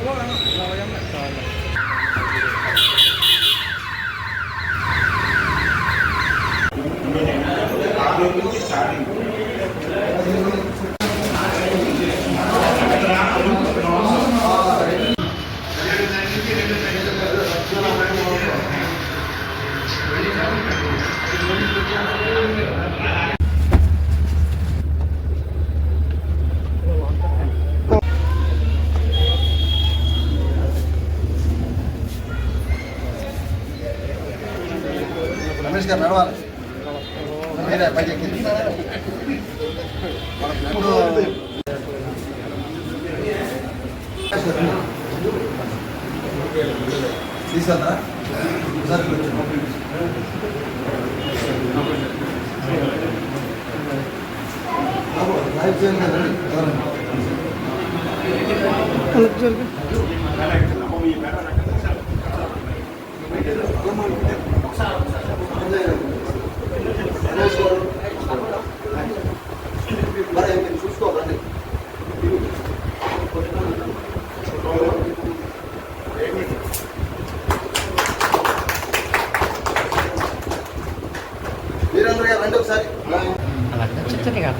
Rồi, anh lại sờ. Ramesh నడవాలి. మీరే పైకి ఇప్పుడు తీసుకెళ్తారా ఒకసారి కూర్చోండి. చేయండి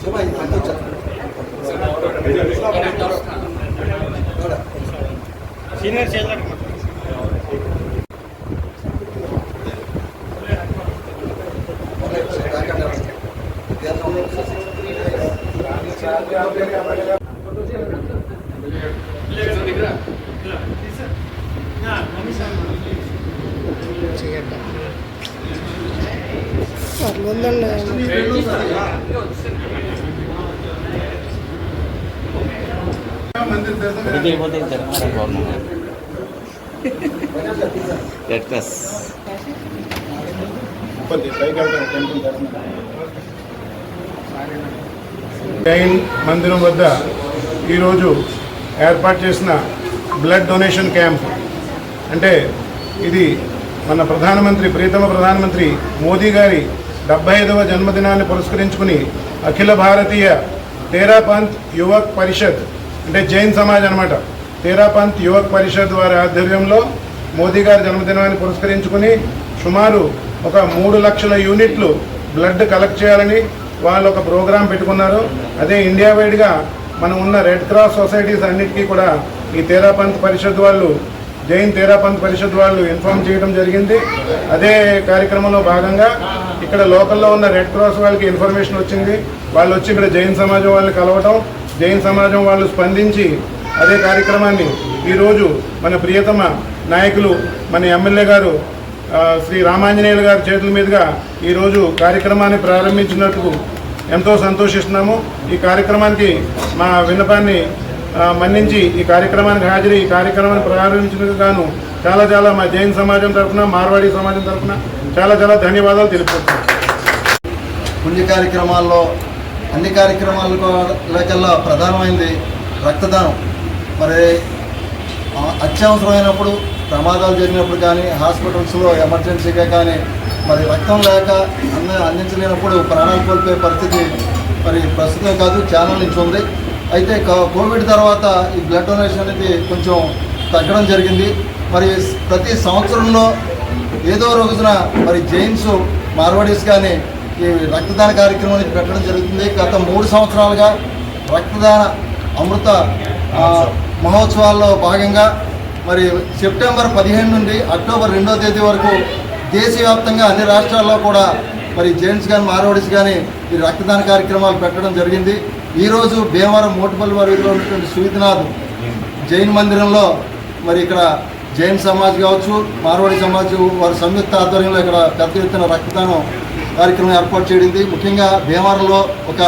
శివ, కంప్లీట్ అవుతుంది సీనియర్ చేతులకు రెడ్ క్రాస్ జైన్ మందిరం వద్ద ఈరోజు ఏర్పాటు చేసిన బ్లడ్ డొనేషన్ క్యాంప్. అంటే ఇది మన ప్రధానమంత్రి ప్రీతమ ప్రధానమంత్రి మోదీ గారి డెబ్బై ఐదవ జన్మదినాన్ని పురస్కరించుకుని అఖిల భారతీయ తేరాపంత్ యువక్ పరిషత్ అంటే జైన్ సమాజ్ అనమాట తేరాపంత్ యువక్ పరిషత్ వారి ఆధ్వర్యంలో మోదీ గారి జన్మదినాన్ని పురస్కరించుకుని సుమారు ఒక మూడు లక్షల యూనిట్లు బ్లడ్ కలెక్ట్ చేయాలని వాళ్ళు ఒక ప్రోగ్రాం పెట్టుకున్నారు. అదే ఇండియా వైడ్గా మనం ఉన్న రెడ్ క్రాస్ సొసైటీస్ అన్నిటికీ కూడా ఈ తేరాపంత్ పరిషత్ వాళ్ళు జైన్ తేరాపంత్ పరిషత్ వాళ్ళు ఇన్ఫార్మ్ చేయడం జరిగింది. అదే కార్యక్రమంలో భాగంగా ఇక్కడ లోకల్లో ఉన్న రెడ్ క్రాస్ వాళ్ళకి ఇన్ఫర్మేషన్ వచ్చింది. వాళ్ళు వచ్చి ఇక్కడ జైన్ సమాజం వాళ్ళని కలవటం జైన్ సమాజం వాళ్ళు స్పందించి అదే కార్యక్రమాన్ని ఈరోజు మన ప్రియతమ నాయకులు మన ఎమ్మెల్యే గారు శ్రీ రామాంజనేయులు గారి చేతుల మీదుగా ఈరోజు కార్యక్రమాన్ని ప్రారంభించినట్టు ఎంతో సంతోషిస్తున్నాము. ఈ కార్యక్రమానికి మా విన్నపాన్ని మన్నించి ఈ కార్యక్రమానికి హాజరు ఈ కార్యక్రమాన్ని ప్రారంభించినందుకు గాను చాలా చాలా మా జైన్ సమాజం తరఫున మార్వాడి సమాజం తరఫున చాలా చాలా ధన్యవాదాలు తెలుపుతున్నాను పుణ్య కార్యక్రమాల్లో అన్ని కార్యక్రమాలకల్లా ప్రధానమైనది రక్తదానం. మరి అత్యవసరమైనప్పుడు ప్రమాదాలు జరిగినప్పుడు కానీ హాస్పిటల్స్లో ఎమర్జెన్సీగా కానీ మరి రక్తం లేక అంద అందించలేనప్పుడు ప్రాణాలు కోల్పోయే పరిస్థితి మరి ప్రస్తుతం కాదు చాలా నుంచి ఉంది. అయితే కోవిడ్ తర్వాత ఈ బ్లడ్ డొనేషన్ అనేది కొంచెం తగ్గడం జరిగింది. మరి ప్రతి సంవత్సరంలో ఏదో రోజున మరి జైన్స్ మార్వాడీస్ కానీ ఈ రక్తదాన కార్యక్రమం అనేది పెట్టడం జరుగుతుంది. గత మూడు సంవత్సరాలుగా రక్తదాన అమృత మహోత్సవాల్లో భాగంగా మరి సెప్టెంబర్ పదిహేను నుండి అక్టోబర్ రెండో తేదీ వరకు దేశవ్యాప్తంగా అన్ని రాష్ట్రాల్లో కూడా మరి జెంట్స్ కానీ మార్వాడీస్ కానీ ఈ రక్తదాన కార్యక్రమాలు పెట్టడం జరిగింది. ఈరోజు భీమవరం మోటుపల్లి వారిలో ఉన్నటువంటి సువిధనాథ్ జైన్ మందిరంలో మరి ఇక్కడ జైన్ సమాజ్ కావచ్చు మార్వాడి సమాజ్ వారి సంయుక్త ఆధ్వర్యంలో ఇక్కడ పెద్ద ఎత్తున రక్తదానం కార్యక్రమం ఏర్పాటు చేయడింది. ముఖ్యంగా భీమవరంలో ఒక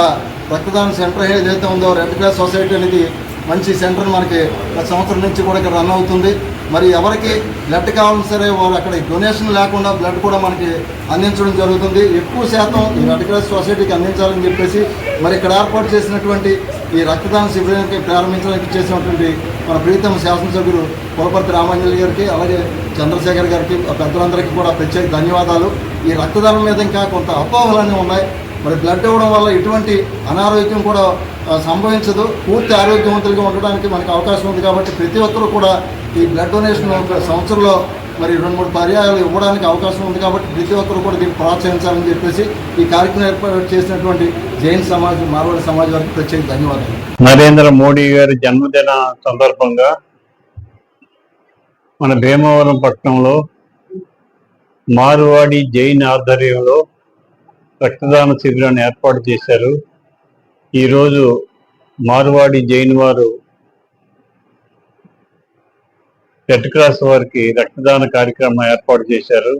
రక్తదాన సెంటర్ ఏదైతే ఉందో రెడ్ క్రాస్ సొసైటీ అనేది మంచి సెంటర్ మనకి గత సంవత్సరం నుంచి కూడా ఇక్కడ రన్ అవుతుంది. మరి ఎవరికి బ్లడ్ కావాలన్నా సరే వారు అక్కడ డొనేషన్ లేకుండా బ్లడ్ కూడా మనకి అందించడం జరుగుతుంది. ఎక్కువ శాతం ఈ రెడ్ క్రాస్ సొసైటీకి అందించాలని చెప్పేసి మరి ఇక్కడ ఏర్పాటు చేసినటువంటి ఈ రక్తదాన శిబిరానికి ప్రారంభించడానికి చేసినటువంటి మన ప్రీతమ శాసనసభ్యులు కులపర్తి రామాంజలి గారికి అలాగే చంద్రశేఖర్ గారికి పెద్దలందరికీ కూడా ప్రత్యేక ధన్యవాదాలు. ఈ రక్తదానం మీద ఇంకా కొంత అపోహలన్నీ ఉన్నాయి. మరి బ్లడ్ ఇవ్వడం వల్ల ఎటువంటి అనారోగ్యం కూడా సంభవించదు. పూర్తి ఆరోగ్యవంతులుగా ఉండడానికి మనకు అవకాశం ఉంది కాబట్టి ప్రతి ఒక్కరూ కూడా ఈ బ్లడ్ డొనేషన్ సంవత్సరంలో మరి రెండు మూడు పర్యాయాలు ఇవ్వడానికి అవకాశం ఉంది కాబట్టి ప్రతి ఒక్కరు కూడా దీన్ని ప్రోత్సహించాలని చెప్పేసి ఈ కార్యక్రమం ఏర్పాటు చేసినటువంటి జైన్ సమాజ్ మార్వాడి సమాజ్ వారికి ప్రత్యేక ధన్యవాదాలు. నరేంద్ర మోడీ గారి జన్మదిన సందర్భంగా మన భీమవరం పట్టణంలో మారువాడి జైన్ ఆధ్వర్యంలో రక్తదాన శిబిరాన్ని ఏర్పాటు చేశారు. ఈరోజు మారువాడి జైన్ వారు రెడ్ క్రాస్ వారికి రక్తదాన కార్యక్రమం ఏర్పాటు చేశారు.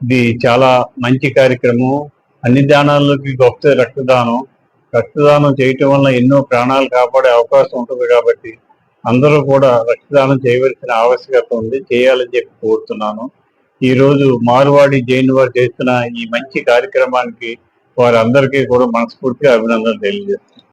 ఇది చాలా మంచి కార్యక్రమం. అన్ని దానాల్లోకి గొప్ప రక్తదానం. రక్తదానం చేయటం వల్ల ఎన్నో ప్రాణాలు కాపాడే అవకాశం ఉంటుంది కాబట్టి అందరూ కూడా రక్తదానం చేయవలసిన ఆవశ్యకత ఉంది. చేయాలని చెప్పి కోరుతున్నాను. ఈ రోజు మార్వాడి జైన్ వారు చేస్తున్న ఈ మంచి కార్యక్రమానికి వారందరికీ కూడా మనస్ఫూర్తిగా అభినందనలు తెలియజేస్తున్నాను.